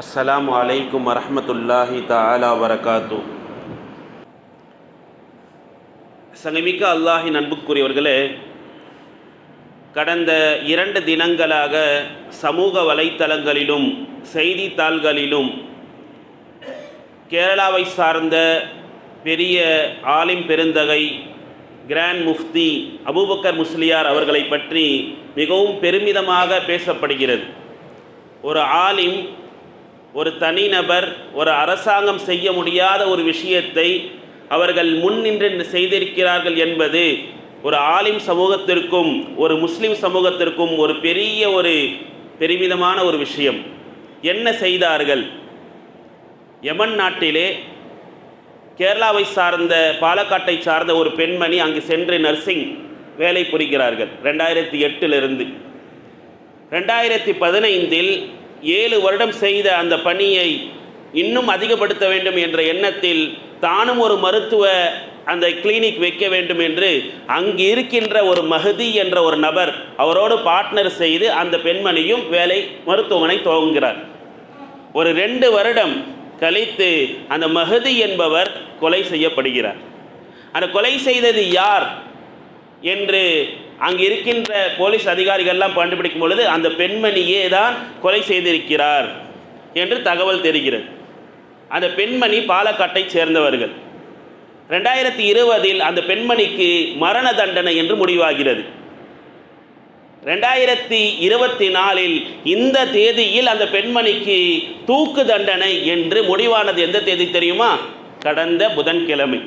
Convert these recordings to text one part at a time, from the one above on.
அஸ்லாம் அலைக்கும் வரமத்துல்லாஹி தாலா வரகாத்து. சங்கமிக்க அல்லாஹின் அன்புக்குரியவர்களே கடந்த இரண்டு தினங்களாக சமூக வலைத்தளங்களிலும் செய்தித்தாள்களிலும் கேரளாவை சார்ந்த பெரிய ஆலிம் பெருந்தகை கிராண்ட் முஃப்தி அபூபக்கர் முஸ்லியார் அவர்களை பற்றி மிகவும் பெருமிதமாக பேசப்படுகிறது. ஒரு ஆலிம் ஒரு தனிநபர் ஒரு அரசாங்கம் செய்ய முடியாத ஒரு விஷயத்தை அவர்கள் முன் நின்று செய்திருக்கிறார்கள் என்பது ஒரு ஆலிம் சமூகத்திற்கும் ஒரு முஸ்லிம் சமூகத்திற்கும் ஒரு பெரிய ஒரு பெருமிதமான ஒரு விஷயம். என்ன செய்தார்கள்? யமன் நாட்டிலே கேரளாவை சார்ந்த பாலக்காட்டை சார்ந்த ஒரு பெண்மணி அங்கு சென்று நர்சிங் வேலை புரிகிறார்கள். ரெண்டாயிரத்தி எட்டிலிருந்து. ரெண்டாயிரத்தி பதினைந்தில் ஏழு வருடம் செய்த அந்த பணியை இன்னும் அதிகப்படுத்த வேண்டும் என்ற எண்ணத்தில் தானும் ஒரு மருத்துவ அந்த கிளினிக் வைக்க வேண்டும் என்று அங்கு இருக்கின்ற ஒரு மகதி என்ற ஒரு நபர் அவரோடு பார்ட்னர் செய்து அந்த பெண்மணியும் வேலை மருத்துவமனை துவங்குகிறார். ஒரு ரெண்டு வருடம் கழித்து அந்த மகதி என்பவர் கொலை செய்யப்படுகிறார். அந்த கொலை செய்தது யார் என்று அங்கு இருக்கின்ற போலீஸ் அதிகாரிகள்லாம் கண்டுபிடிக்கும் பொழுது அந்த பெண்மணியே தான் கொலை செய்திருக்கிறார் என்று தகவல் தெரிகிறது. அந்த பெண்மணி பாலக்காட்டை சேர்ந்தவர்கள். ரெண்டாயிரத்தி இருபதில் அந்த பெண்மணிக்கு மரண தண்டனை என்று முடிவாகிறது. ரெண்டாயிரத்தி இருபத்தி நாலில் இந்த தேதியில் அந்த பெண்மணிக்கு தூக்கு தண்டனை என்று முடிவானது எந்த தேதி தெரியுமா? கடந்த புதன்கிழமை.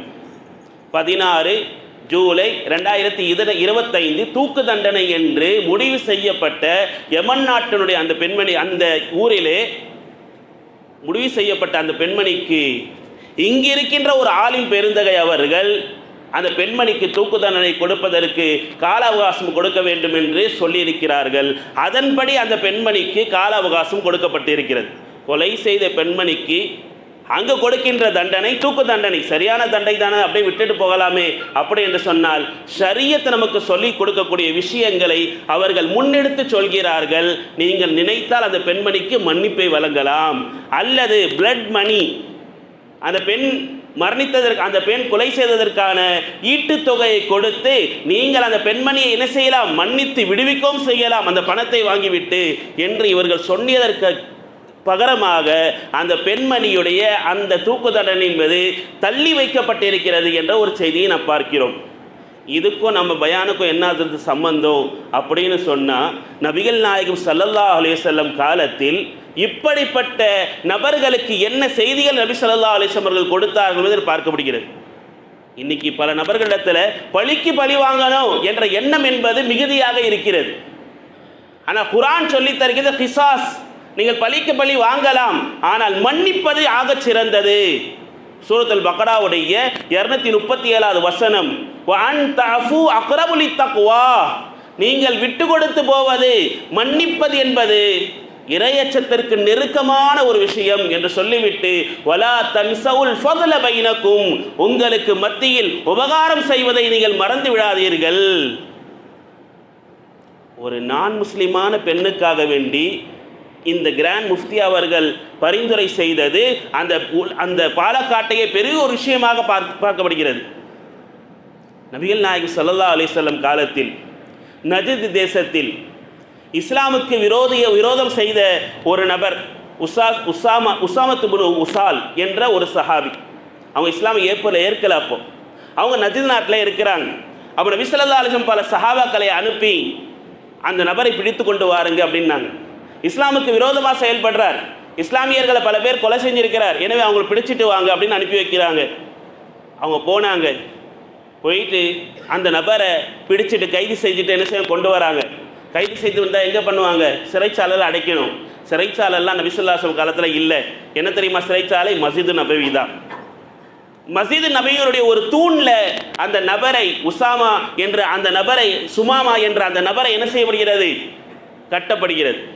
பதினாறு ஜூலை ரெண்டாயிரத்தி இதர இருபத்தைந்து தூக்கு தண்டனை என்று முடிவு செய்யப்பட்ட யமன் நாட்டினுடைய அந்த பெண்மணி அந்த ஊரிலே முடிவு செய்யப்பட்ட அந்த பெண்மணிக்கு இங்கு இருக்கின்ற ஒரு ஆலிம் பெருந்தகை அவர்கள் அந்த பெண்மணிக்கு தூக்கு தண்டனை கொடுப்பதற்கு கால அவகாசம் கொடுக்க வேண்டும் என்று சொல்லியிருக்கிறார்கள். அதன்படி அந்த பெண்மணிக்கு கால அவகாசம் கொடுக்கப்பட்டிருக்கிறது. கொலை செய்த பெண்மணிக்கு அங்கு கொடுக்கின்ற தண்டனை தூக்கு தண்டனை சரியான தண்டனை தானே அப்படியே விட்டுட்டு போகலாமே அப்படி என்று சொன்னால் சரியத்தை நமக்கு சொல்லி கொடுக்கக்கூடிய விஷயங்களை அவர்கள் முன்னெடுத்து சொல்கிறார்கள். நீங்கள் நினைத்தால் அந்த பெண்மணிக்கு மன்னிப்பை வழங்கலாம். அல்லது பிளட் மணி அந்த பெண் மரணித்ததற்கு அந்த பெண் கொலை செய்ததற்கான ஈட்டுத் தொகையை கொடுத்து நீங்கள் அந்த பெண்மணியை என்ன செய்யலாம்? மன்னித்து விடுவிக்கவும் செய்யலாம். அந்த பணத்தை வாங்கிவிட்டு என்று இவர்கள் சொன்னியதற்கு பகரமாக அந்த பெண்மணியுடைய அந்த தூக்கு தண்டனை என்பது தள்ளி வைக்கப்பட்டிருக்கிறது என்ற ஒரு செய்தியை நாம் பார்க்கிறோம். இதுக்கும் நம்ம பயானுக்கும் என்ன சம்பந்தம் அப்படின்னு சொன்னால் நபிகள் நாயகம் சல்லல்லா அலிசல்லம் காலத்தில் இப்படிப்பட்ட நபர்களுக்கு என்ன செய்திகள் நபி சல்லா அலிஸ்லம் அவர்கள் கொடுத்தார்கள் என்று பார்க்கப்படுகிறது. இன்னைக்கு பல நபர்களிடத்தில் பழிக்கு பழி வாங்கணும் என்ற எண்ணம் என்பது மிகுதியாக இருக்கிறது. ஆனால் குரான் சொல்லித் தருகிறது கிசாஸ். நீங்கள் பழிக்கு பழி வாங்கலாம் ஆனால் மன்னிப்பது ஆகச் சிறந்தது. சூரத்தல் பக்கராவுடைய இருநூத்தி முப்பத்தி ஏழாவது வசனம் அக்ரபுலி தக்குவா நீங்கள் விட்டு கொடுத்து போவது மன்னிப்பது என்பது இரையச்சத்திற்கு நெருக்கமான ஒரு விஷயம் என்று சொல்லிவிட்டு வலா தன்சவுல் ஃபதுல பைனக்கும். உங்களுக்கு மத்தியில் உபகாரம் செய்வதை நீங்கள் மறந்து விடாதீர்கள். ஒரு நான் முஸ்லிமான பெண்ணுக்காக வேண்டி இந்த கிராண்ட் முஃப்தி அவர்கள் பரிந்துரை செய்தது அந்த அந்த பாலக்காட்டையே பெரிய ஒரு விஷயமாக பார்க்க பார்க்கப்படுகிறது. நபிகள் நாயகி சல்லா அலிசல்லம் காலத்தில் நஜித் தேசத்தில் இஸ்லாமுக்கு விரோதிய விரோதம் செய்த ஒரு நபர் உசா உசாமா உசாமத்து புனு உசால் என்ற ஒரு சஹாபி. அவங்க இஸ்லாமை ஏற்பல ஏற்கல அப்போ. அவங்க நஜித் நாட்டில் இருக்கிறாங்க. அப்போ நபி சொல்லா அலிசம் பல சஹாபாக்களை அனுப்பி அந்த நபரை பிடித்து கொண்டு வாருங்க அப்படின்னாங்க. இஸ்லாமுக்கு விரோதமாக செயல்படுறார். இஸ்லாமியர்களை பல பேர் கொலை செஞ்சிருக்கிறார். எனவே அவங்களை பிடிச்சிட்டு வாங்க அப்படின்னு அனுப்பி வைக்கிறாங்க. அவங்க போனாங்க. போயிட்டு அந்த நபரை பிடிச்சிட்டு கைது செஞ்சுட்டு என்ன செய்ய கொண்டு வராங்க. கைது செய்து வந்தால் எங்கே பண்ணுவாங்க? சிறைச்சாலையில் அடைக்கணும். சிறைச்சாலெல்லாம் நபிசுல்லாசம் காலத்தில் இல்லை. என்ன தெரியுமா? சிறைச்சாலை மசிது நபவி தான். மசீது நபியுடைய ஒரு தூணில் அந்த நபரை உசாமா என்ற அந்த நபரை சுமாமா என்ற அந்த நபரை என்ன செய்யப்படுகிறது? கட்டப்படுகிறது.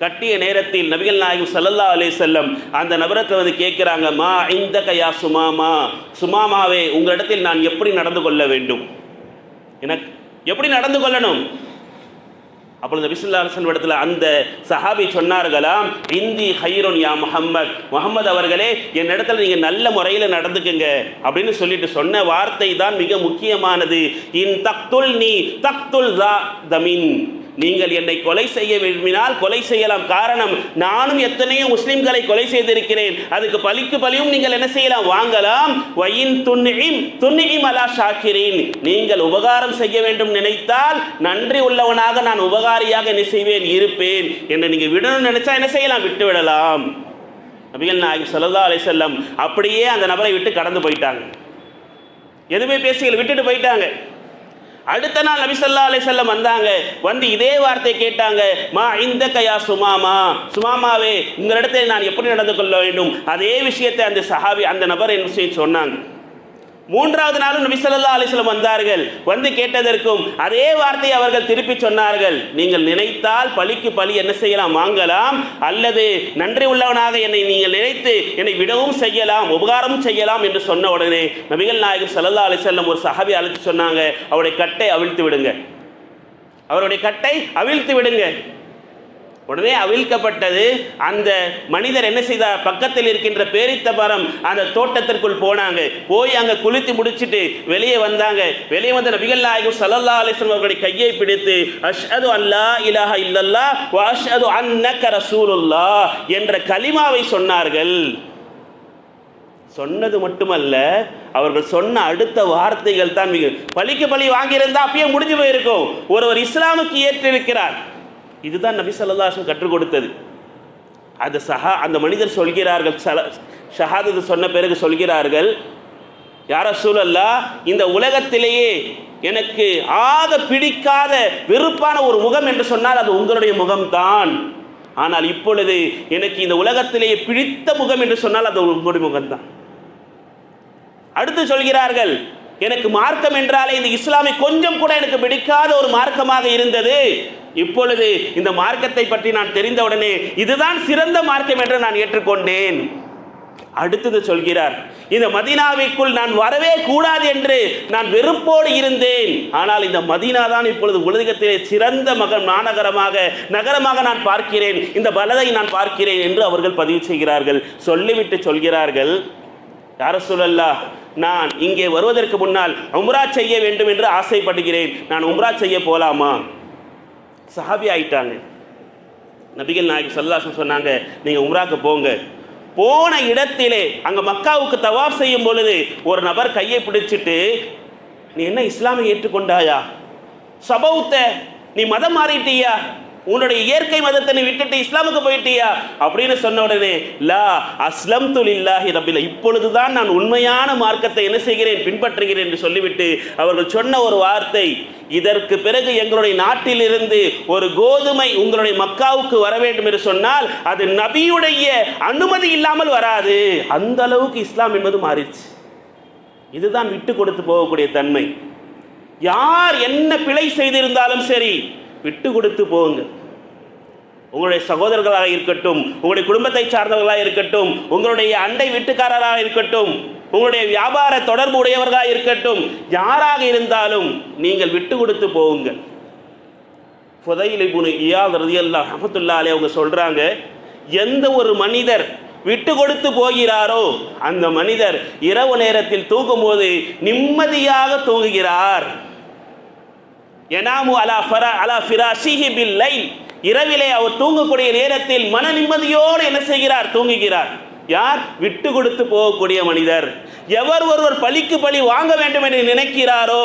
கட்டிய நேரத்தில் நபிகள் நாயகம் சல்லல்லா அலே செல்லம் அந்த நபரத்தை வந்து கேட்குறாங்க மா இந்த கையா சுமாமா? சுமாமாவே உங்களிடத்தில் நான் எப்படி நடந்து கொள்ள வேண்டும்? எனக்கு எப்படி நடந்து கொள்ளணும்? அப்பொழுது நபிசுல்லா அலிஸ்லம் இடத்துல அந்த சஹாபி சொன்னார்களாம் இந்தி ஹைரோன் யா முஹம்மத். முகமது அவர்களே என் இடத்துல நீங்கள் நல்ல முறையில் நடந்துக்குங்க. அப்படின்னு சொல்லிட்டு சொன்ன வார்த்தை தான் மிக முக்கியமானது. இன் தக்துல் நீ தக்துல் தமின். நீங்கள் என்னை கொலை செய்ய விரும்பினால் கொலை செய்யலாம். காரணம் நானும் எத்தனையோ முஸ்லிம்களை கொலை செய்திருக்கிறேன். அதுக்கு பலிக்கு பலியும் நீங்கள் என்ன செய்யலாம்? வாங்கலாம். வயின் துன்னிம் துன்னிம் அலா ஷாக்கிரீன். நீங்கள் உபகாரம் செய்ய வேண்டும் நினைத்தால் நன்றி உள்ளவனாக நான் உபகாரியாக என்ன செய்வேன்? இருப்பேன். என்று நீங்கள் விடணும்னு நினைச்சா என்ன செய்யலாம்? விட்டு விடலாம். நபிகள் நாயகம் சல்லா அலை செல்லம் அப்படியே அந்த நபரை விட்டு கடந்து போயிட்டாங்க. எதுவுமே பேசிகள் விட்டுட்டு போயிட்டாங்க. அடுத்த நாள் நபிசல்லா அலி செல்லம் வந்தாங்க. வந்து இதே வார்த்தை கேட்டாங்க. மா இந்த கயா சுமாமா. சுமாமாவே உங்களிடத்தில் நான் எப்படி நடந்து கொள்ள வேண்டும்? அதே விஷயத்தை அந்த சஹாபி அந்த நபர் என்ன செய்ய சொன்னாங்க. மூன்றாவது நாளும் நபிசல்லா அலிஸ்லம் வந்தார்கள். வந்து கேட்டதற்கும் அதே வார்த்தையை அவர்கள் திருப்பி சொன்னார்கள். நீங்கள் நினைத்தால் பழிக்கு பழி என்ன செய்யலாம்? வாங்கலாம். அல்லது நன்றி உள்ளவனாக என்னை நீங்கள் நினைத்து என்னை விடவும் செய்யலாம் உபகாரமும் செய்யலாம் என்று சொன்ன உடனே நபிகள் நாயகம் சல்லா அலிசல்லம் ஒரு சஹாபி அழைத்து சொன்னாங்க அவருடைய கட்டை அவிழ்த்து விடுங்க. அவருடைய கட்டை அவிழ்த்து விடுங்க. உடனே அவிழ்க்கப்பட்டது. அந்த மனிதர் என்ன செய்தார்? பக்கத்தில் இருக்கின்ற பேரித்த மரம் அந்த தோட்டத்திற்குள் போனாங்க. போய் அங்கே குளித்து முடிச்சிட்டு வெளியே வந்தாங்க. வெளியே வந்த நபிகள் நாயகம் சல்லல்லா அலிஸ்லம் அவர்களுடைய கையை பிடித்து அஷ்ஹது அல்லா இலாஹ இல்லல்லா வ அன்னக்க ரசூலுல்லா என்ற கலிமாவை சொன்னார்கள். சொன்னது மட்டுமல்ல அவர்கள் சொன்ன அடுத்த வார்த்தைகள் தான் மிக பழிக்கு பழி வாங்கியிருந்தா அப்பயே முடிஞ்சு போயிருக்கும். ஒருவர் இஸ்லாமுக்கு ஏற்றிருக்கிறார். இதுதான் நபி ஸல்லல்லாஹு கற்றுக் கொடுத்தது. அது சஹா அந்த மனிதர் சொல்கிறார்கள் சல ஷஹாதது சொன்ன பிறகு சொல்கிறார்கள் யார சூழல்லா இந்த உலகத்திலேயே எனக்கு ஆக பிடிக்காத வெறுப்பான ஒரு முகம் என்று சொன்னால் அது உங்களுடைய முகம்தான். ஆனால் இப்பொழுது எனக்கு இந்த உலகத்திலேயே பிடித்த முகம் என்று சொன்னால் அது உங்களுடைய முகம்தான். அடுத்து சொல்கிறார்கள் எனக்கு மார்க்கம் என்றாலே இந்த இஸ்லாமை கொஞ்சம் கூட எனக்கு பிடிக்காத ஒரு மார்க்கமாக இருந்தது. இப்பொழுது இந்த மார்க்கத்தை பற்றி நான் தெரிந்தவுடனே இதுதான் சிறந்த மார்க்கம் என்று நான் ஏற்றுக்கொண்டேன். அடுத்தது சொல்கிறார் இந்த மதீனாவிற்குள் நான் வரவே கூடாது என்று நான் வெறுப்போடு இருந்தேன். ஆனால் இந்த மதீனா தான் இப்பொழுது உலகத்திலே சிறந்த மகன் மாநகரமாக நகரமாக நான் பார்க்கிறேன். இந்த பலதை நான் பார்க்கிறேன் என்று அவர்கள் பதிவு செய்கிறார்கள். சொல்லிவிட்டு சொல்கிறார்கள் யார சொல்லல்லா நான் இங்கே வருவதற்கு முன்னால் உம்ரா செய்ய வேண்டும் என்று ஆசைப்படுகிறேன். நான் உம்ரா செய்ய போலாமா? சஹாபி ஆயிட்டாங்க. நபிகள் நாயகி சல்லாசம் சொன்னாங்க நீங்கள் உம்ராக்கு போங்க. போன இடத்திலே அங்கே மக்காவுக்கு தவாப் செய்யும் பொழுது ஒரு நபர் கையை பிடிச்சிட்டு நீ என்ன இஸ்லாமை ஏற்றுக்கொண்டாயா? சபௌத்த நீ மதம் மாறிட்டியா? உன்னுடைய இயற்கை மதத்தை நீ விட்டுட்டு இஸ்லாமுக்கு போயிட்டியா? அப்படின்னு சொன்ன உடனே லா அஸ்லம் துலில்லாஹி ரபில இப்பொழுதுதான் நான் உண்மையான மார்க்கத்தை என்ன செய்கிறேன் பின்பற்றுகிறேன் என்று சொல்லிவிட்டு அவர்கள் சொன்ன ஒரு வார்த்தை இதற்கு பிறகு எங்களுடைய நாட்டிலிருந்து ஒரு கோதுமை உங்களுடைய மக்காவுக்கு வர வேண்டும் என்று சொன்னால் அது நபியுடைய அனுமதி இல்லாமல் வராது. அந்த அளவுக்கு இஸ்லாம் என்பது மாறிடுச்சு. இதுதான் விட்டு கொடுத்து போகக்கூடிய தன்மை. யார் என்ன பிழை செய்திருந்தாலும் சரி விட்டு கொடுத்து போங்க உங்களுடைய சகோதரர்களாக இருக்கட்டும் உங்களுடைய குடும்பத்தை சார்ந்தவர்களாக இருக்கட்டும் உங்களுடைய அண்டை வீட்டுக்காரராக இருக்கட்டும் உங்களுடைய வியாபார தொடர்பு உடையவர்களாக இருக்கட்டும் யாராக இருந்தாலும் நீங்கள் விட்டு கொடுத்து போவுங்கள் புதையிலை புனு இயாத் ரதியல்லா ரஹமத்துல்லா அவங்க சொல்கிறாங்க எந்த ஒரு மனிதர் விட்டு கொடுத்து போகிறாரோ அந்த மனிதர் இரவு நேரத்தில் தூங்கும்போது நிம்மதியாக தூங்குகிறார். எனாமு அலா ஃபரா அலா ஃபிராஷிஹி பில் லைல் இரவிலே அவர் தூங்கக்கூடிய நேரத்தில் மன நிம்மதியோடு என்ன செய்கிறார்? தூங்குகிறார். யார்? விட்டு கொடுத்து போகக்கூடிய மனிதர். எவர் ஒருவர் பழிக்கு பழி வாங்க வேண்டும் என்று நினைக்கிறாரோ?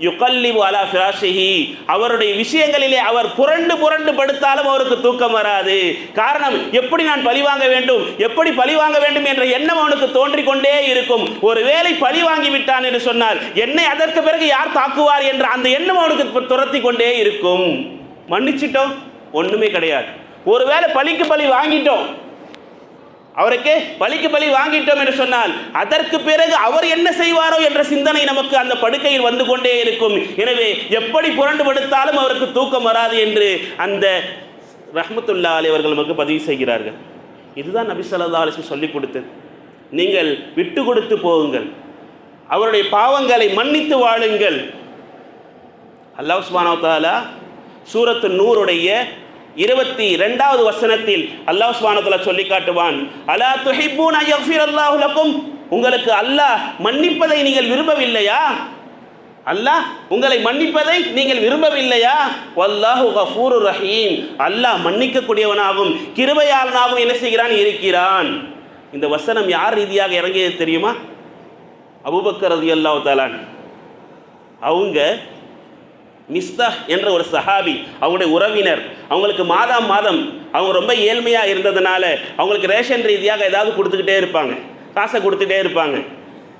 யுகல்லிபு அலா ஃபிராஷிஹி. அவருடைய விஷயங்களிலே அவர் புரண்டு புரண்டு படுத்தாலும் அவருக்கு தூக்கம் வராது. காரணம் எப்படி நான் பழி வாங்க வேண்டும்? எப்படி பழி வாங்க வேண்டும் என்ற எண்ணம் அவனுக்கு தோன்றிக் கொண்டே இருக்கும். ஒருவேளை பழி வாங்கி விட்டான் என்று சொன்னால் என்னை அதற்கு பிறகு யார் தாக்குவார் என்ற அந்த எண்ணம் அவனுக்கு துரத்தி கொண்டே இருக்கும். மன்னிச்சிட்டோம்? ஒன்றுமே கிடையாது. ஒருவேளை பழிக்கு பழி வாங்கிட்டோம். அவருக்கு பலிக்கு பலி வாங்கிட்டோம் என்று சொன்னால் அதற்கு பிறகு அவர் என்ன செய்வாரோ என்ற சிந்தனை நமக்கு அந்த படுக்கையில் வந்து கொண்டே இருக்கும். எனவே எப்படி புரண்டு படுத்தாலும் அவருக்கு தூக்கம் வராது என்று அந்த ரஹ்மத்துல்லா அலி அவர்கள் நமக்கு பதிவு செய்கிறார்கள். இதுதான் நபி ஸல்லல்லாஹு அலைஹி சொல்லிக் கொடுத்தது. நீங்கள் விட்டு கொடுத்து போகுங்கள். அவருடைய பாவங்களை மன்னித்து வாழுங்கள். அல்லாஹ் சுப்ஹானஹு தாலா சூரத்து நூறுடைய இருபத்தி ரெண்டாவது வசனத்தில் அல்லாஹ் சுபானத்துல சொல்லி காட்டுவான் அலா துஹிப்பூன் அய்யஃபிர் அல்லாஹு உங்களுக்கு அல்லாஹ் மன்னிப்பதை நீங்கள் விரும்பவில்லையா? அல்லாஹ் உங்களை மன்னிப்பதை நீங்கள் விரும்பவில்லையா? வல்லாஹு கஃபூரு ரஹீம். அல்லாஹ் மன்னிக்கக்கூடியவனாகவும் கிருபையாளனாகவும் என்ன செய்கிறான்? இருக்கிறான். இந்த வசனம் யார் ரீதியாக இறங்கியது தெரியுமா? அபூபக்கர் ரலியல்லாஹு தாலான் அவங்க மிஸ்தா என்ற ஒரு சஹாபி அவங்களுடைய உறவினர். அவங்களுக்கு மாதம் மாதம் அவங்க ரொம்ப ஏழ்மையாக இருந்ததுனால அவங்களுக்கு ரேஷன் ரீதியாக ஏதாவது கொடுத்துக்கிட்டே இருப்பாங்க. காசை கொடுத்துட்டே இருப்பாங்க.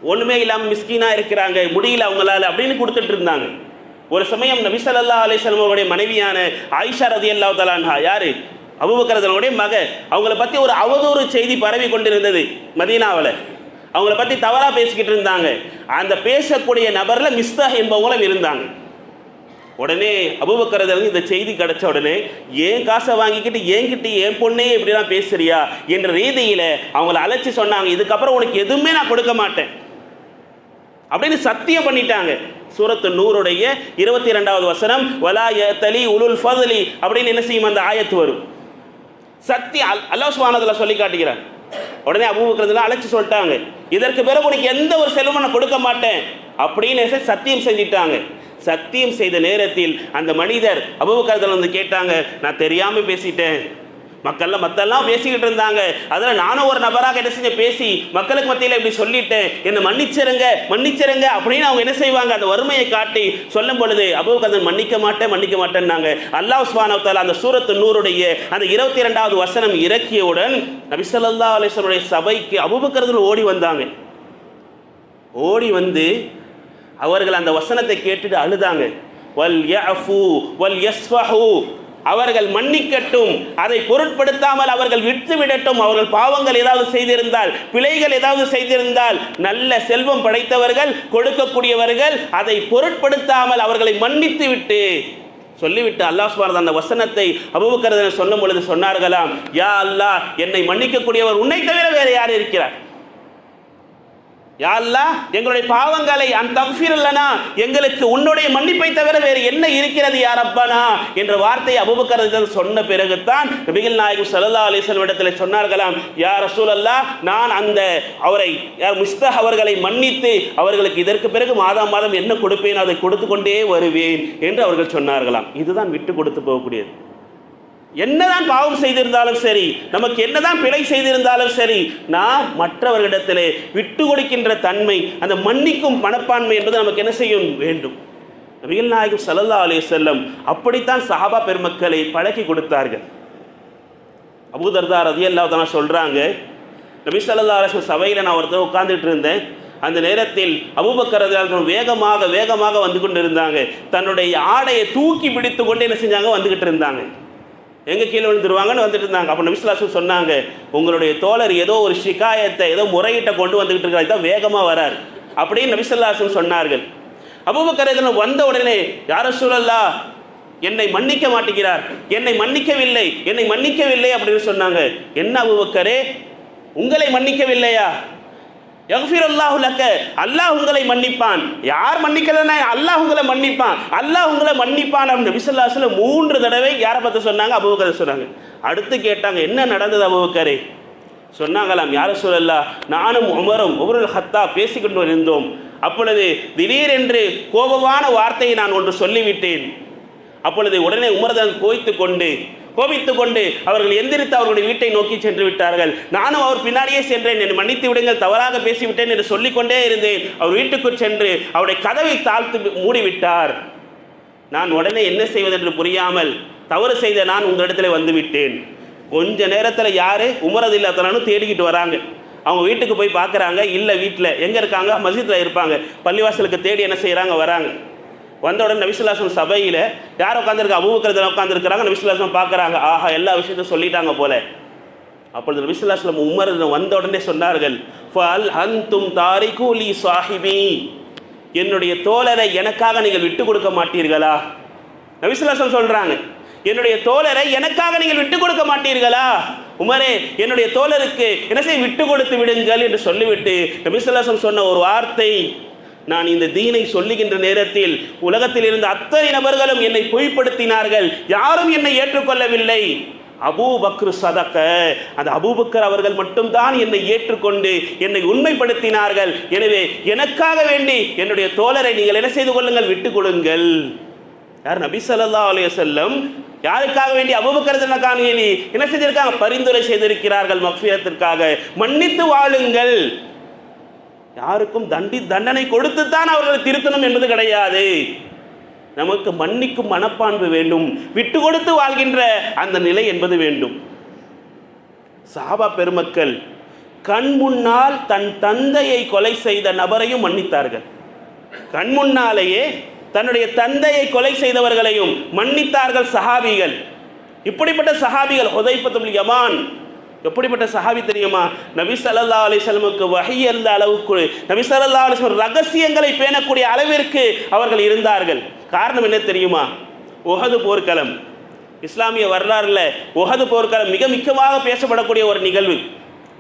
ஒன்றுமே இல்லாமல் மிஸ்கீனாக இருக்கிறாங்க முடியல அவங்களால அப்படின்னு கொடுத்துட்டு இருந்தாங்க. ஒரு சமயம் நபிசல்லா ஸல்லல்லாஹு மனைவியான ஆயிஷா ரதியல்லாஹு தலான்ஹா யாரு? அபுபக்கரதனுடைய மக. அவங்கள பற்றி ஒரு அவதூறு செய்தி பரவி கொண்டிருந்தது மதீனாவில். அவங்கள பற்றி தவறாக பேசிக்கிட்டு இருந்தாங்க. அந்த பேசக்கூடிய நபரில் மிஸ்தா என்பவங்களும் இருந்தாங்க. உடனே அபுபக்கரதற்கு இந்த செய்தி கிடைச்ச உடனே ஏன் காசை வாங்கிக்கிட்டு என்கிட்ட என் பொண்ணே இப்படிலாம் பேசுறியா? என்ற ரீதியில் அவங்கள அழைச்சி சொன்னாங்க. இதுக்கப்புறம் உனக்கு எதுவுமே நான் கொடுக்க மாட்டேன். அப்படின்னு சத்தியம் பண்ணிட்டாங்க. சூரத்து நூறுடைய இருபத்தி ரெண்டாவது வசனம் வலா தலி உலுல் ஃபதலி அப்படின்னு என்ன செய்யும்? அந்த ஆயத்து வரும். சத்தி அல் அல்லாஹ் சொல்லி காட்டுகிறார். உடனே அபூபக்கரதுல அழைச்சி சொல்லிட்டாங்க. இதற்கு பிறகு உனக்கு எந்த ஒரு செல்வம் நான் கொடுக்க மாட்டேன். அப்படின்னு சத்தியம் செஞ்சிட்டாங்க. சத்தியம் செய்த நேரத்தில் அந்த மனிதர் அபுபக்கரத்தில் வந்து கேட்டாங்க நான் தெரியாமல் பேசிட்டேன். மக்கள்லாம் மத்தெல்லாம் பேசிக்கிட்டு இருந்தாங்க. அதில் நானும் ஒரு நபராக என்ன செஞ்ச பேசி மக்களுக்கு மத்தியில் இப்படி சொல்லிட்டேன். என்னை மன்னிச்சிருங்க மன்னிச்சிருங்க அப்படின்னு அவங்க என்ன செய்வாங்க? அந்த வறுமையை காட்டி சொல்லும் பொழுது அபூபக்கரன் மன்னிக்க மாட்டேன் மன்னிக்க மாட்டேன்னாங்க. அல்லாஹ் சுபானவத்தால் அந்த சூரத்து நூறுடைய அந்த இருபத்தி ரெண்டாவது வசனம் இறக்கியவுடன் நபிசல்லா அலிஸ்வனுடைய சபைக்கு அபூபக்கரத்தில் ஓடி வந்தாங்க. ஓடி வந்து அவர்கள் அந்த வசனத்தை கேட்டுட்டு அழுதாங்க. வல் யஃபு வல் யஸ்ஃபஹு. அவர்கள் மன்னிக்கட்டும் அதை பொருட்படுத்தாமல் அவர்கள் விட்டு விடட்டும் அவர்கள் பாவங்கள் ஏதாவது செய்திருந்தால் பிழைகள் ஏதாவது செய்திருந்தால் நல்ல செல்வம் படைத்தவர்கள் கொடுக்கக்கூடியவர்கள் அதை பொருட்படுத்தாமல் அவர்களை மன்னித்து விட்டு சொல்லிவிட்டு அல்லாஹ் சுபாரத் அந்த வசனத்தை அபுபக்கரதனை சொல்லும் பொழுது சொன்னார்களாம் யா அல்லாஹ் என்னை மன்னிக்கக்கூடியவர் உன்னை தவிர வேறு யார் இருக்கிறார்? யாழ்லா எங்களுடைய பாவங்களை அந்த இல்லனா எங்களுக்கு உன்னுடைய மன்னிப்பை தவிர வேறு என்ன இருக்கிறது யார் அப்பனா என்ற வார்த்தையை அபுபக்கரதன் சொன்ன பிறகுதான் நபிகள் நாயகம் சல்லா அலிஸ்வன் இடத்துல சொன்னார்களாம் யார் ரசூல் அல்லா நான் அந்த அவரை யார் முஸ்தக் அவர்களை மன்னித்து அவர்களுக்கு இதற்கு பிறகு மாதம் மாதம் என்ன கொடுப்பேன் அதை கொடுத்து கொண்டே வருவேன் என்று அவர்கள் சொன்னார்களாம். இதுதான் விட்டு கொடுத்து போகக்கூடியது. என்னதான் பாவம் செய்திருந்தாலும் சரி நமக்கு என்னதான் பிழை செய்திருந்தாலும் சரி நாம் மற்றவர்களிடத்திலே விட்டு கொடுக்கின்ற தன்மை அந்த மன்னிக்கும் மனப்பான்மை என்பது நமக்கு என்ன செய்யும்? வேண்டும். நபிகள் நாயகம் சல்லல்லா அலே செல்லம் அப்படித்தான் சஹாபா பெருமக்களை பழக்கி கொடுத்தார்கள். அபூதர்தா ரதி சொல்கிறாங்க நபி சல்லா அலிஸ்லம் சபையில் நான் ஒருத்தர் உட்கார்ந்துட்டு இருந்தேன். அந்த நேரத்தில் அபூபக்கரது வேகமாக வேகமாக வந்து கொண்டு இருந்தாங்க தன்னுடைய ஆடையை தூக்கி பிடித்து கொண்டு என்ன செஞ்சாங்க? வந்துக்கிட்டு இருந்தாங்க. எங்கே கீழே விழுந்துருவாங்கன்னு வந்துட்டு இருந்தாங்க. அப்போ நபிஸ்லாசு சொன்னாங்க உங்களுடைய தோழர் ஏதோ ஒரு ஷிகாயத்தை ஏதோ முறையிட்ட கொண்டு வந்துக்கிட்டு இருக்கிறார். தான் வேகமாக வரார். அப்படின்னு நபிசல்லாசன் சொன்னார்கள். அபுபக்கரதன் வந்த உடனே யார சூழல்லா என்னை மன்னிக்க மாட்டேங்கிறார். என்னை மன்னிக்கவில்லை. என்னை மன்னிக்கவில்லை. அப்படின்னு சொன்னாங்க. என்ன அபுபக்கரே உங்களை மன்னிக்கவில்லையா? யக்ஃபிர் அல்லாஹு லக்க. அல்லாஹ் உங்களை மன்னிப்பான். யார் மன்னிக்கலன்னா அல்லாஹ் உங்களை மன்னிப்பான். அல்லாஹ் உங்களை மன்னிப்பான் அப்படின்னு விசல்லாசில் மூன்று தடவை யாரை பார்த்து சொன்னாங்க? அபுபக்கரை சொன்னாங்க. அடுத்து கேட்டாங்க என்ன நடந்தது அபுபக்கரே? சொன்னாங்களாம் யார சொல்லல்லா நானும் உமரும் ஒவ்வொரு ஹத்தா பேசிக்கொண்டு இருந்தோம் அப்பொழுது திடீரென்று கோபமான வார்த்தையை நான் ஒன்று சொல்லிவிட்டேன். அப்பொழுது உடனே உமர்தான் கோய்த்து கொண்டு கோபித்து கொண்டு அவர்கள் எந்திரித்து அவர்களுடைய வீட்டை நோக்கி சென்று விட்டார்கள். நானும் அவர் பின்னாடியே சென்றேன். என்னை மன்னித்து விடுங்கள் தவறாக பேசிவிட்டேன் என்று சொல்லிக்கொண்டே இருந்தேன். அவர் வீட்டுக்குள் சென்று அவருடைய கதவை தாழ்த்து மூடிவிட்டார். நான் உடனே என்ன செய்வதென்று புரியாமல் தவறு செய்த நான் உங்களிடத்தில் வந்து விட்டேன் கொஞ்ச நேரத்தில் யார் உமரது இல்லாதனாலும் தேடிக்கிட்டு வராங்க. அவங்க வீட்டுக்கு போய் பார்க்குறாங்க. இல்லை வீட்டில் எங்கே இருக்காங்க? மஸ்ஜித்தில் இருப்பாங்க. பள்ளிவாசலுக்கு தேடி என்ன செய்கிறாங்க வராங்க. வந்த உடனே நபிசுல்லாசம் சபையில் யார் உட்காந்துருக்கா அபூபக்கரத்தில் உட்காந்துருக்கிறாங்க நபிசுல்லாசம் பார்க்குறாங்க. ஆஹா எல்லா விஷயத்தையும் சொல்லிட்டாங்க போல. அப்பொழுது நபிசுல்லாஸ்லம் உமர் வந்த உடனே சொன்னார்கள் ஃபல் அந்தும் தாரிகு சாஹிபி. என்னுடைய தோழரை எனக்காக நீங்கள் விட்டு கொடுக்க மாட்டீர்களா? நபிசுல்லாஸ்லம் சொல்கிறாங்க என்னுடைய தோழரை எனக்காக நீங்கள் விட்டு கொடுக்க மாட்டீர்களா? உமரே என்னுடைய தோழருக்கு என்ன செய்ய விட்டு கொடுத்து விடுங்கள்? என்று சொல்லிவிட்டு நபிசுல்லாசம் சொன்ன ஒரு வார்த்தை நான் இந்த தீனை சொல்லுகின்ற நேரத்தில் உலகத்தில் இருந்த அத்தனை நபர்களும் என்னை பொய்ப்படுத்தினார்கள். யாரும் என்னை ஏற்றுக்கொள்ளவில்லை. அபூபக்ரு சதக்க அந்த அபூபக்கர் அவர்கள் மட்டும்தான் என்னை ஏற்றுக்கொண்டு என்னை உண்மைப்படுத்தினார்கள். எனவே எனக்காக வேண்டி என்னுடைய தோழரை நீங்கள் என்ன செய்து கொள்ளுங்கள்? விட்டு கொடுங்கள். யார்? நபி சல்லா அலைய செல்லம் யாருக்காக வேண்டி அபூபக்கர் வேண்டி என்ன செஞ்சிருக்காங்க பரிந்துரை செய்திருக்கிறார்கள் மக்ஃபிரத்திற்காக. மன்னித்து வாழுங்கள். யாருக்கும் தண்டி தண்டனை கொடுத்துத்தான் அவர்களை திருத்தணும் என்பது கிடையாது. நமக்கு மன்னிக்கும் மனப்பான்பு வேண்டும். விட்டு கொடுத்து வாழ்கின்ற அந்த நிலை என்பது வேண்டும். சாபா பெருமக்கள் கண் முன்னால் தன் தந்தையை கொலை செய்த நபரையும் மன்னித்தார்கள். கண் முன்னாலேயே தன்னுடைய தந்தையை கொலை செய்தவர்களையும் மன்னித்தார்கள் சஹாபிகள். இப்படிப்பட்ட சஹாபிகள் ஹுதைஃபத்துல் யமான் எப்படிப்பட்ட சஹாபி தெரியுமா? நபி சல்லா அலைஹி வகை இருந்த அளவுக்கு நபி சல்லா அலிஸ்லம் ரகசியங்களை பேணக்கூடிய அளவிற்கு அவர்கள் இருந்தார்கள். காரணம் என்ன தெரியுமா? உகது போர்க்களம். இஸ்லாமிய வரலாறுல உகது போர்க்களம் மிக மிக்கமாக பேசப்படக்கூடிய ஒரு நிகழ்வு.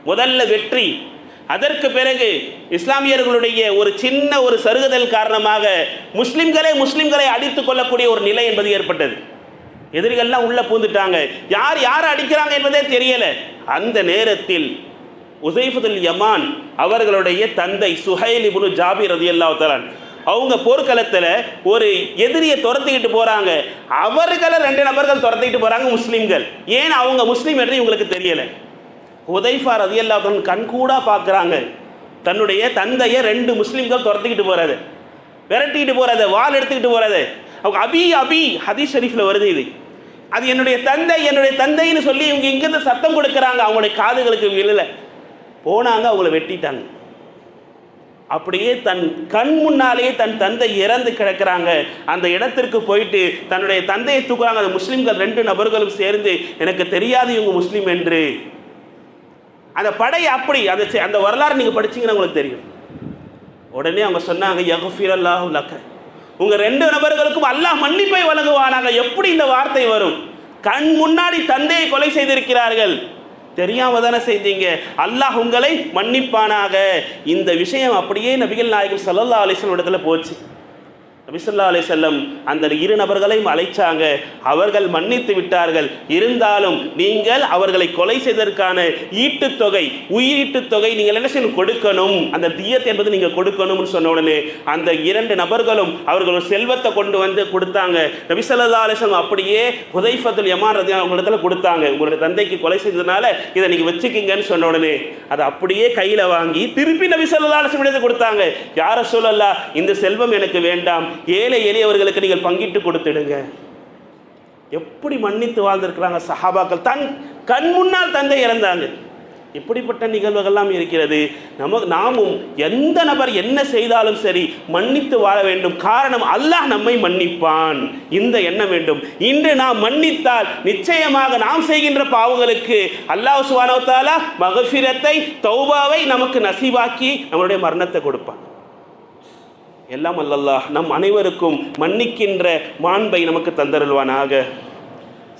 முதல்ல வெற்றி. அதற்கு பிறகு இஸ்லாமியர்களுடைய ஒரு சின்ன ஒரு சருகுதல் காரணமாக முஸ்லிம்களே முஸ்லிம்களை அடித்து கொள்ளக்கூடிய ஒரு நிலை என்பது ஏற்பட்டது. எதிரிகள்லாம் உள்ள பூந்துட்டாங்க. யார் யார் அடிக்கிறாங்க என்பதே தெரியல. அந்த நேரத்தில் உசைஃபுல் யமான் அவர்களுடைய தந்தை சுஹைல் இப்னு ஜாபிர் ரதி அல்லாத்தலான் அவங்க போர்க்களத்தில் ஒரு எதிரியை துரத்திக்கிட்டு போகிறாங்க அவர்களை ரெண்டு நபர்கள் துரத்திக்கிட்டு போகிறாங்க முஸ்லீம்கள். ஏன் அவங்க முஸ்லீம் என்று இவங்களுக்கு தெரியலை. உதைஃபா ரதி தஆலா கண்கூடாக பார்க்குறாங்க தன்னுடைய தந்தையை ரெண்டு முஸ்லீம்கள் துரத்திக்கிட்டு போகிறது விரட்டிக்கிட்டு போகிறது வால் எடுத்துக்கிட்டு போகிறது அவங்க அபி அபி ஹதீஸ் ஷெரீஃபில் வருது இது. அது என்னுடைய தந்தை என்னுடைய தந்தைன்னு சொல்லி இவங்க இங்கிருந்து சத்தம் கொடுக்குறாங்க. அவங்களுடைய காதுகளுக்கு விழல போனாங்க அவங்கள வெட்டிட்டாங்க. அப்படியே தன் கண் முன்னாலேயே தன் தந்தை இறந்து கிடக்கிறாங்க. அந்த இடத்திற்கு போயிட்டு தன்னுடைய தந்தையை தூக்குறாங்க. அந்த முஸ்லீம்கள் ரெண்டு நபர்களும் சேர்ந்து எனக்கு தெரியாது இவங்க முஸ்லீம் என்று. அந்த படை அப்படி அந்த செ- அந்த வரலாறு நீங்கள் படிச்சீங்கன்னா உங்களுக்கு தெரியும். உடனே அவங்க சொன்னாங்க யகுஃபிர் அல்லாஹு லக்க. உங்கள் ரெண்டு நபர்களுக்கும் அல்லாஹ் மன்னிப்பை வழங்குவானாங்க எப்படி இந்த வார்த்தை வரும்? கண் முன்னாடி தந்தையை கொலை செய்திருக்கிறார்கள். தெரியாம தானே செய்தீங்க. அல்லாஹ் உங்களை மன்னிப்பானாக. இந்த விஷயம் அப்படியே நபிகள் நாயகம் சல்லல்லா அலிஸ்வன் இடத்துல போச்சு. நபிசுல்லா ஸல்லல்லாஹு செல்லம் அந்த இரு நபர்களையும் அழைச்சாங்க. அவர்கள் மன்னித்து விட்டார்கள். இருந்தாலும் நீங்கள் அவர்களை கொலை செய்ததற்கான ஈட்டுத் தொகை உயிரீட்டுத் தொகை நீங்கள் என்ன செய்யணும்? கொடுக்கணும். அந்த தியத் என்பது நீங்கள் கொடுக்கணும்னு சொன்ன உடனே அந்த இரண்டு நபர்களும் அவர்கள் செல்வத்தை கொண்டு வந்து கொடுத்தாங்க. நபிசல்லா ஸல்லல்லாஹு செல்லம் அப்படியே ஹுதைஃபத்துல் யமான் ரதி கொடுத்தாங்க. உங்களுடைய தந்தைக்கு கொலை செய்ததுனால இதை நீங்கள் வச்சுக்கிங்கன்னு சொன்ன உடனே அதை அப்படியே கையில் வாங்கி திருப்பி நபிசல்லா ஸல்லல்லாஹு கொடுத்தாங்க. யாரை சொல்லலாம் இந்த செல்வம் எனக்கு வேண்டாம். ஏழை எளியவர்களுக்கு நீங்கள் பங்கிட்டு கொடுத்துடுங்க. எப்படி மன்னித்து வாழ்ந்திருக்கிறாங்க சஹாபாக்கள்? தன் கண் முன்னால் தந்தை இறந்தாங்க. இப்படிப்பட்ட நிகழ்வுகள்லாம் இருக்கிறது. நம நாமும் எந்த நபர் என்ன செய்தாலும் சரி மன்னித்து வாழ வேண்டும். காரணம் அல்லாஹ் நம்மை மன்னிப்பான். இந்த எண்ணம் வேண்டும். இன்று நாம் மன்னித்தால் நிச்சயமாக நாம் செய்கின்ற பாவங்களுக்கு அல்லாஹ் சுவானவத்தாலா மகசிரத்தை தௌபாவை நமக்கு நசிவாக்கி நம்மளுடைய மரணத்தை கொடுப்பான். எல்லாம் அல்லல்லாஹ் நம் அனைவருக்கும் மன்னிக்கின்ற மாண்பை நமக்கு தந்தருள்வானாக.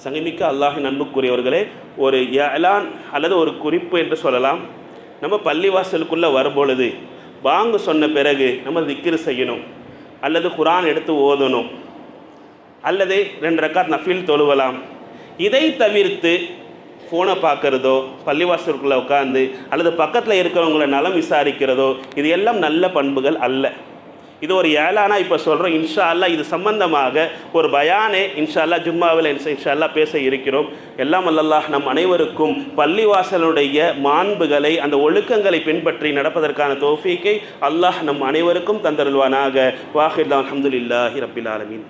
சங்கமிக்க அல்லாஹின் அன்புக்குரியவர்களே ஒரு எலான் அல்லது ஒரு குறிப்பு என்று சொல்லலாம். நம்ம பள்ளிவாசலுக்குள்ளே வரும்பொழுது வாங்க சொன்ன பிறகு நம்ம திக்கிரு செய்யணும். அல்லது குரான் எடுத்து ஓதணும். அல்லது ரெண்டு ரக்காத் நஃபீல் தொழுவலாம். இதை தவிர்த்து ஃபோனை பார்க்குறதோ பள்ளிவாசலுக்குள்ளே உட்காந்து அல்லது பக்கத்தில் இருக்கிறவங்கள நலம் விசாரிக்கிறதோ இது எல்லாம் நல்ல பண்புகள் அல்ல. இது ஒரு ஏழானா இப்போ சொல்கிறோம் இன்ஷா அல்லா இது சம்பந்தமாக ஒரு பயானே இன்ஷா அல்லாஹ் ஜும்மாவில் இன்ஷா அல்லாஹ் பேச இருக்கிறோம். எல்லாம் அல்லல்லாஹ் நம் அனைவருக்கும் பள்ளிவாசலுடைய மாண்புகளை அந்த ஒழுக்கங்களை பின்பற்றி நடப்பதற்கான தோஃபீக்கை அல்லாஹ் நம் அனைவருக்கும் தந்தருள்வானாக. வாஹில்லா அஹமதுல்லாஹி ரப்பில் ஆலமீன்.